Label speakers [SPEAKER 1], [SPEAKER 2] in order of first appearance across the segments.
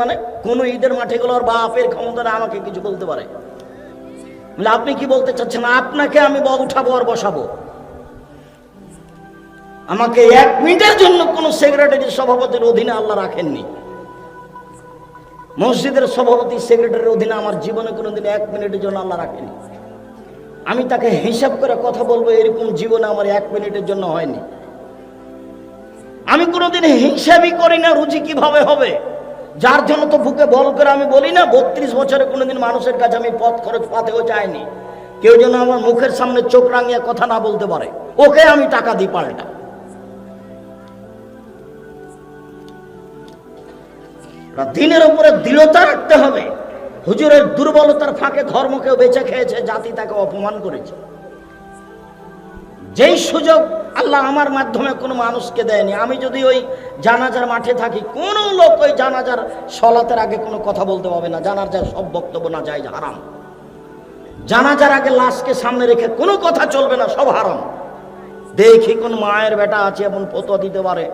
[SPEAKER 1] মানে কোন ঈদের মাঠে গেল আর বাপের ক্ষমতা না আমাকে কিছু বলতে পারে? আপনি কি বলতে চাচ্ছেন? আপনাকে আমি উঠাবো আর বসাবো। আমাকে এক মিনিটের জন্য কোন সেক্রেটারি সভাপতির অধীনে আল্লাহ রাখেননি। মসজিদের সভাপতি, সেক্রেটারির অধীনে আমার জীবনে কোনোদিন এক মিনিটের জন্য আল্লাহ রাখেনি আমি তাকে হিসাব করে কথা বলব, এরকম জীবনে আমার এক মিনিটের জন্য হয়নি। আমি কোনোদিন হিসাবই করি না রুচি কীভাবে হবে। যার জন্য তো বুকে বল করে আমি বলি না, বত্রিশ বছরে কোনোদিন মানুষের কাছে আমি পথ খরচ পাতেও চাইনি। কেউ যেন আমার মুখের সামনে চোখ রাঙিয়ে কথা না বলতে পারে। ওকে আমি টাকা দিই পাল্টা। দিনের উপরে দৃঢ়তা রাখতে হবে। হুজুরের দুর্বলতার ফাঁকে ধর্মকেও বেঁচে খেয়েছে, জাতি তাকে অপমান করেছে। যেই সুযোগ আল্লাহ আমার মাধ্যমে কোনো মানুষকে দেয়নি। আমি যদি ওই জানাজার মাঠে থাকি, কোনো লোক ওই জানাজার সলাতের আগে কোনো কথা বলতে পারবে না। জানাজার সব বক্তব্য না যায়, হারাম। জানাজার আগে লাশকে সামনে রেখে কোনো কথা চলবে না, সব হারাম। দেখি কোন মায়ের বেটা আছে এমন ফতো দিতে পারে,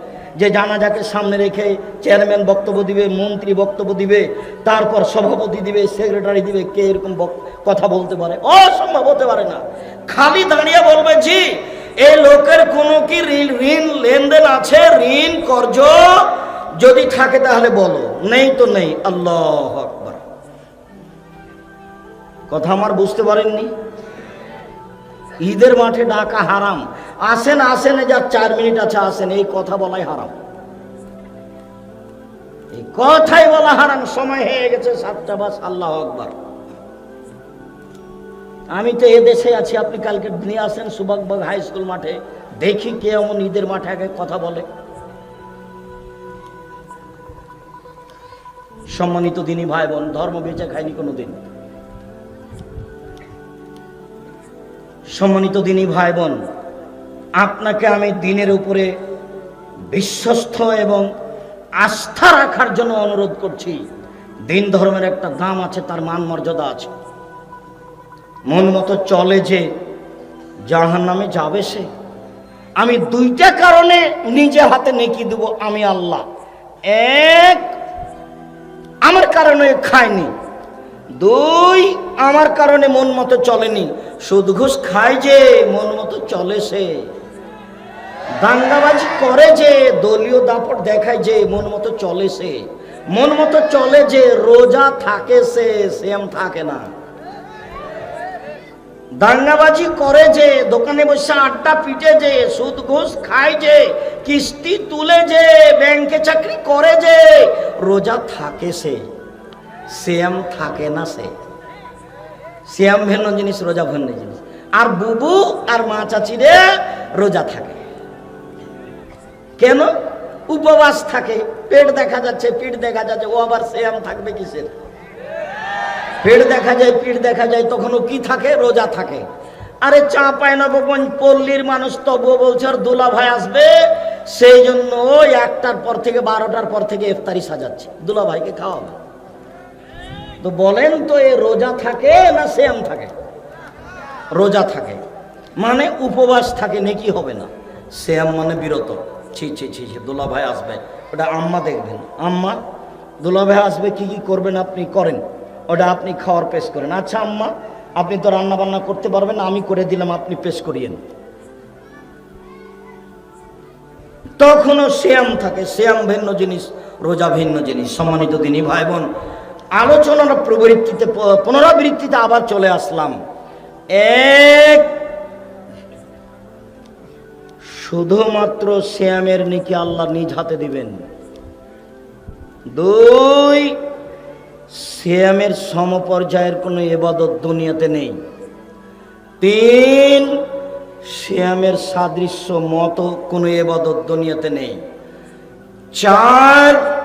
[SPEAKER 1] যে জানাজাকে সামনে রেখে চেয়ারম্যান বক্তব্য দিবে, মন্ত্রী বক্তব্য দিবে, তারপর সভাপতি দিবে, সেক্রেটারি দিবে, কে এরকম কথা বলতে পারে? অসম্ভব হতে পারে না। খালি দাঁড়িয়ে বলবে, জি এই লোকের কোনো কি ঋণ লেনদেন আছে? ঋণ কর্জ যদি থাকে তাহলে বলো। নেই তো নেই। আল্লাহ আকবার। কথা আমার বুঝতে পারেননি? ঈদের মাঠে ডাকা হারাম। আসেন আসেন যার চার মিনিট আছে, আসেন। এই কথা বলাই হারাম। এই কথাই বলা হারাম। সময় হয়ে গেছে সাতটা বাস। আল্লাহ আকবার। আমি তো এ দেশে আছি, আপনি কালকে নিয়ে আসেন সুবাগবাগ হাই স্কুল মাঠে, দেখি কে এমন ঈদের মাঠে আগে কথা বলে। সম্মানিত দিনই ভাই বোন ধর্ম বেঁচে খায়নি কোনো দিন সম্মানিত দিনই ভাই বোন আপনাকে আমি দিনের উপরে বিশ্বস্ত এবং আস্থা রাখার জন্য অনুরোধ করছি। দিন ধর্মের একটা দাম আছে, তার মান মর্যাদা আছে। মন মতো চলে যে জাহান নামে যাবে সে। আমি দুইটা কারণে নিজে হাতে নেকি দেব, আমি আল্লাহ। এক, আমার কারণে খায়নি। দুই, আমার কারণে মন মতো চলেনি। সুদ ঘুষ খায় যে, মন মতো চলে সে। দাঙ্গাবাজি করে যে, দলীয় দাপট দেখায় যে, মন মতো চলে সে। মন মতো চলে যে, রোজা থাকে সে সেম থাকে না। দাঙ্গাবাজি করে যে, দোকানে বসে আড্ডা পিটে যে, সুদ ঘুষ খায় যে, কিস্তি তুলে যে, ব্যাংকে চাকরি করে যে, রোজা থাকে সে শ্যাম থাকে না সে। শ্যাম ভিন্ন জিনিস, রোজা ভিন্ন জিনিস। আর বুবু আর মা চাচিরে রোজা থাকে। কেন? উপবাস থাকে। পেট দেখা যাচ্ছে, পিঠ দেখা যাচ্ছে, ও আবার শ্যাম থাকবে কিসের? পেট দেখা যায় পিঠ দেখা যায়, তখনও কি থাকে? রোজা থাকে। আরে চা পায় না বকন, পল্লীর মানুষ তবুও বলছে, আর দুলা ভাই আসবে? সেই জন্য ওই একটার পর থেকে, বারোটার পর থেকে ইফতারি সাজাচ্ছে। দুলা ভাইকে খাওয়াবে। তো বলেন তো, এ রোজা থাকে না শ্যাম থাকে? রোজা থাকে। মানে উপবাস থাকে, নাকি হবে না। শ্যাম মানে বিরত। ছি ছি ছি ছি, দুলা ভাই আসবে। ওটা আম্মা দেখবেন। আম্মা, দুলা ভাই আসবে, কি কি করবেন আপনি? করেন। ওটা আপনি খাওয়ার পেশ করেন। আচ্ছা আম্মা, আপনি তো রান্না বান্না করতে পারবেন আমি করে দিলাম, আপনি পেশ করিয়েন। তখনও শ্যাম থাকে, শ্যাম ভিন্ন জিনিস, রোজা ভিন্ন জিনিস, সম্মানিত দিনী ভাই বোন আলোচনার প্রবৃত্তিতে পুনরাবৃত্তিতে আবার চলে আসলাম। এক, শুধুমাত্র শ্যামের নিকে আল্লাহ নিজ হাতে দিবেন। দুই শ্যামের সমপর্যায়ের কোনো এবাদত দুনিয়াতে নেই। তিন শ্যামের সাদৃশ্য মতো কোনো এবাদত দুনিয়াতে নেই। চার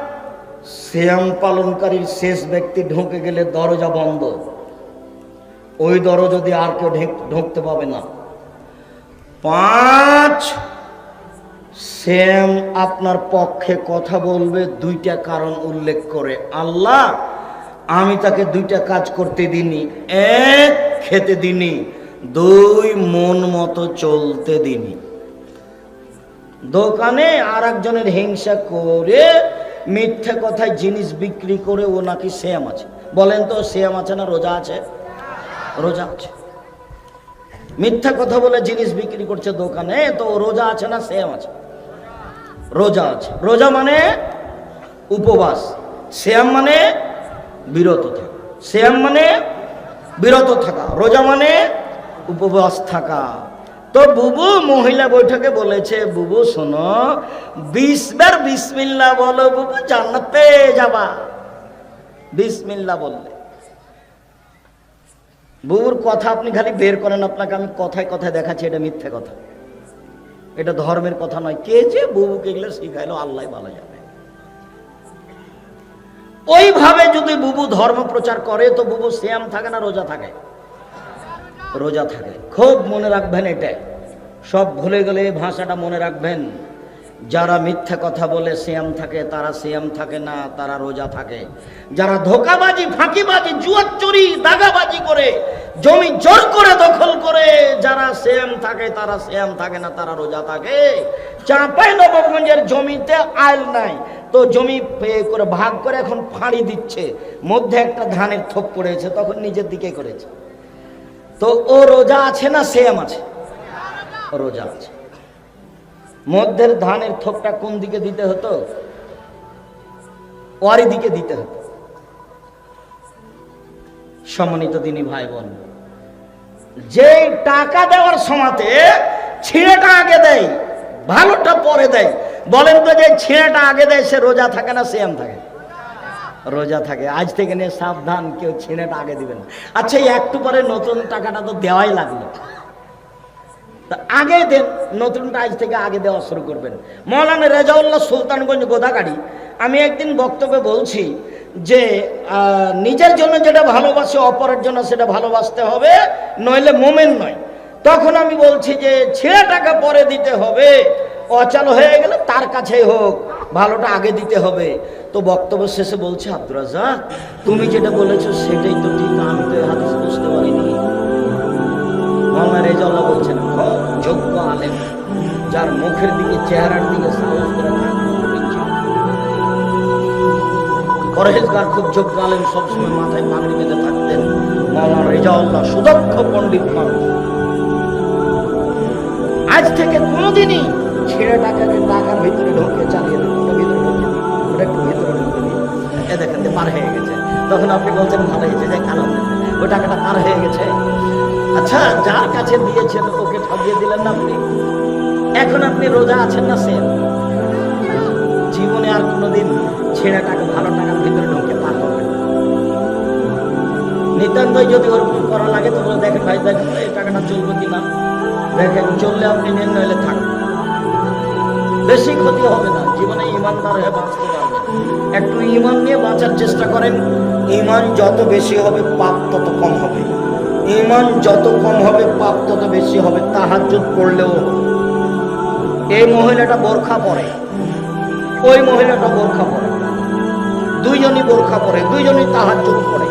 [SPEAKER 1] শ্যাম পালনকারীর শেষ ব্যক্তি ঢুকে গেলে দরজা বন্ধ। ওই দরজা দিয়ে আর কেউ ঢেক- ঢুকতে পাবে না। পাঁচ শ্যাম আপনার পক্ষে কথা বলবে, দুইটা কারণ উল্লেখ করে। আল্লাহ আমি তাকে দুইটা কাজ করতে দিনি এক খেতে দিনি দুই মন মতো চলতে দিনি দোকানে আর একজনের হিংসা করে, মিথ্যে কথায় জিনিস বিক্রি করে ও নাকি শ্যাম আছে। বলেন তো শ্যাম আছে না রোজা আছে? রোজা আছে। মিথ্যা কথা বলে জিনিস বিক্রি করছে দোকানে, তো রোজা আছে না শ্যাম আছে? রোজা আছে। রোজা মানে উপবাস। শ্যাম মানে বিরত থাকা। শ্যাম মানে বিরত থাকা, রোজা মানে উপবাস থাকা। তো বুবু মহিলা বৈঠকে বলেছে, বুবু, শোনো বিশ বার বিসমিল্লা বলো, বুবু, জান্নাতে যাবা। বিসমিল্লা বললে। বুবুর কথা আপনি খালি বের করেন, আপনাকে আমি কথায় কথায় দেখাচ্ছি, এটা মিথ্যে কথা। এটা ধর্মের কথা নয়। কে যে বুবুকে এগুলো শিখাইলো, আল্লাহ ভালো যাবে ওইভাবে যদি বুবু ধর্ম প্রচার করে, তো বুবু শ্যাম থাকে না, রোজা থাকে? রোজা থাকে। খুব মনে রাখবেন এটা। সব ভুলে গেলে এই ভাষাটা মনে রাখবেন। যারা মিথ্যা কথা বলে শ্যাম থাকে, তারা শ্যাম থাকে না, তারা রোজা থাকে। যারা ধোকাবাজি, ফাঁকিবাজি জুয়াচুরি দাগাবাজি করে, জমি জোর করে দখল করে, যারা শ্যাম থাকে, তারা শ্যাম থাকে না, তারা রোজা থাকে। চাঁপাই নবগঞ্জের জমিতে আইল নাই। তো জমি করে ভাগ করে এখন ফাঁড়ি দিচ্ছে, মধ্যে একটা ধানের থোপ পড়েছে, তখন নিজের দিকে করেছে। তো ও রোজা আছে না সেম আছে? রোজা আছে। মধ্যের ধানের থোপটা কোন দিকে দিতে হতো? ওয়ারি দিকে দিতে হতো। সম্মানিত তিনি ভাই বোন যে টাকা দেওয়ার সময়তে ছিঁড়েটা আগে দেয়, ভালোটা পরে দেয় বলেন তো যে ছিঁড়েটা আগে দেয়, সে রোজা থাকে না সেম থাকে। রোজা থাকে। আজ থেকে নিয়ে সাবধান, কেউ ছিঁড়েটা আগে দিবেন না। আচ্ছা একটু পরে নতুন টাকাটা তো দেওয়াই লাগল। আগে দেন, নতুনটা আজ থেকে আগে দেওয়া শুরু করবেন। মৌলানা রেজাউল্লাহ সুলতানগঞ্জ গোদাগাড়ি, আমি একদিন বক্তব্যে বলছি যে নিজের জন্য যেটা ভালোবাসে, অপরের জন্য সেটা ভালোবাসতে হবে, নইলে মোমেন নয়। তখন আমি বলছি যে, ছেড়ে টাকা পরে দিতে হবে। অচল হয়ে গেলে তার কাছেই হোক, ভালোটা আগে দিতে হবে। তো বক্তব্য শেষে বলছে আব্দুর তুমি যেটা বলেছ সেটাই তো ঠিক, আমি তো হাদিস বুঝতে পারিনি। মাওলানা রেজাউল্লাহ বলছেন যোগ্য আলেম, যার মুখের দিকে, চেহারার দিকে সাহস পরহেজগার খুব যোগ্য আলেম, সবসময় মাথায় পাগড়ি বেঁধে থাকতেন। মাওলানা রেজাউল্লাহ সুদক্ষ পণ্ডিত মানুষ। আজ থেকে কোনোদিনই ছেড়ে টাকাকে টাকার ভিতরে ঢোকে চালিয়ে ওটা ভিতরে ঢোকে ওটা একটু ভিতরে ঢোকে এ দেখেন পার হয়ে গেছে। তখন আপনি বলছেন, ভালো হয়েছে যে কালো ওই টাকাটা পার হয়ে গেছে। আচ্ছা যার কাছে দিয়েছেন, ওকে ঠকিয়ে দিলেন না আপনি? এখন আপনি রোজা আছেন না সে জীবনে আর কোনোদিন ছেড়ে টাকা ভালো টাকার ভিতরে ঢোকে পার নিতান্তই যদি ওরকম করা লাগে তো বলে দেখেন ভাই, দেখেন এই টাকাটা চলবে কিনা। দেখেন, চললে আপনি নেন, নইলে থাকবেন বেশি ক্ষতি হবে না। জীবনে ইমানদার হয়ে বাঁচতে পারবেন। একটু ইমান নিয়ে বাঁচার চেষ্টা করেন। ইমান যত বেশি হবে, পাপ তত কম হবে। ইমান যত কম হবে, পাপ তত বেশি হবে। তাহাজ্জুদ পড়লেও হবে। এই মহিলাটা বোরখা পরে। ওই মহিলাটা বোরখা পরে। দুইজনই বোরখা পরে, দুইজনই তাহাজ্জুদ পড়ে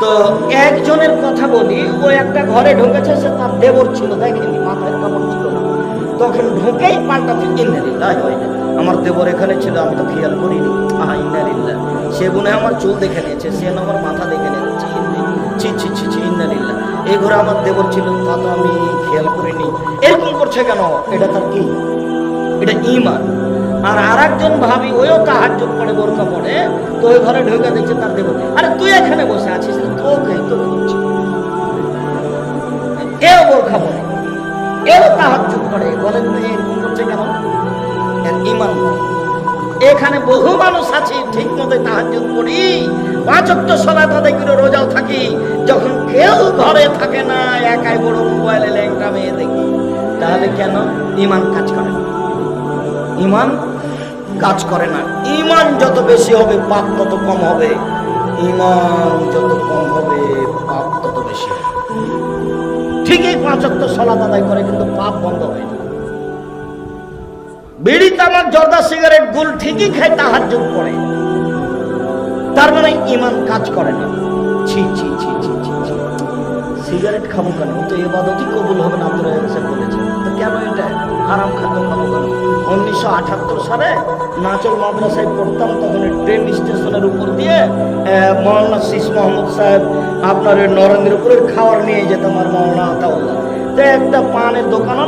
[SPEAKER 1] তো একজনের কথা বলি, ও একটা ঘরে ঢুকেছে, সে তার দেবর ছিল দেখেনি মাথায় কাপড় তখন ঢুকেই পাল্টাতে ইন্নারিল্লাহ হয় আমার দেবর এখানে ছিল, আমি তো খেয়াল করিনি। আহা ইন্নারিল্লাহ সে গুনে আমার চুল দেখে নিয়েছে, সে আমার মাথা দেখে নিয়েছে। ছি ছি ছি ছি এই ঘরে আমার দেবর ছিল, তা তো আমি খেয়াল করিনি। এরকম করছে কেন? এটা তার কি? এটা ইমান আর আরেকজন ভাবি, ওইও তাহাজ্জুদ পড়ে, বোরকা পড়ে, তো ওই ঘরে ঢুকে দেখছে তার দেবর। আরে, তুই এখানে বসে আছিস? তোকে তো এও বোরখা পড়ে এও তাহাজ্জুদ পড়ে বলেন কেন? ইমান এখানে বহু মানুষ আছে ঠিক মতো তাহাজ্জুদ পড়ি পাঁচ অক্ট সলাত আদায় করে রোজাও থাকি, যখন কেউ ঘরে থাকে না, একাই বড় মোবাইলে ল্যাংটা মেয়ে দেখি। তাহলে কেন ইমান কাজ করে না? ইমান কাজ করে না। ইমান যত বেশি হবে, পাপ তত কম হবে। ইমান যত কম হবে, পাপ তত বেশি হবে। ঠিকই পাঁচ সলাদ আদায় করে, কিন্তু পাপ বন্ধ হয় না। বিড়ি তামাক জর্দা সিগারেট গুল ঠিকই খায় তাহার যোগ পড়ে। তার মানে ইমান কাজ করে না। ছি ছি ছি ছি ছি সিগারেট খাব কেন? তো তো এবাদতই কবুল হবে না তোরা বলেছে। কেন এটা হারাম খাদ্য খাব কেন উনিশশো আঠাত্তর সালে নাচল মাদ্রাসায় পড়তাম, তখন ট্রেন স্টেশনের উপর দিয়ে মৌলানা শীষ মোহাম্মদ সাহেব আপনার নরেন্দ্রপুরের খাওয়ার নিয়ে যেতাম আর মৌলানা আতাউল্লাহ। তো একটা পানের দোকান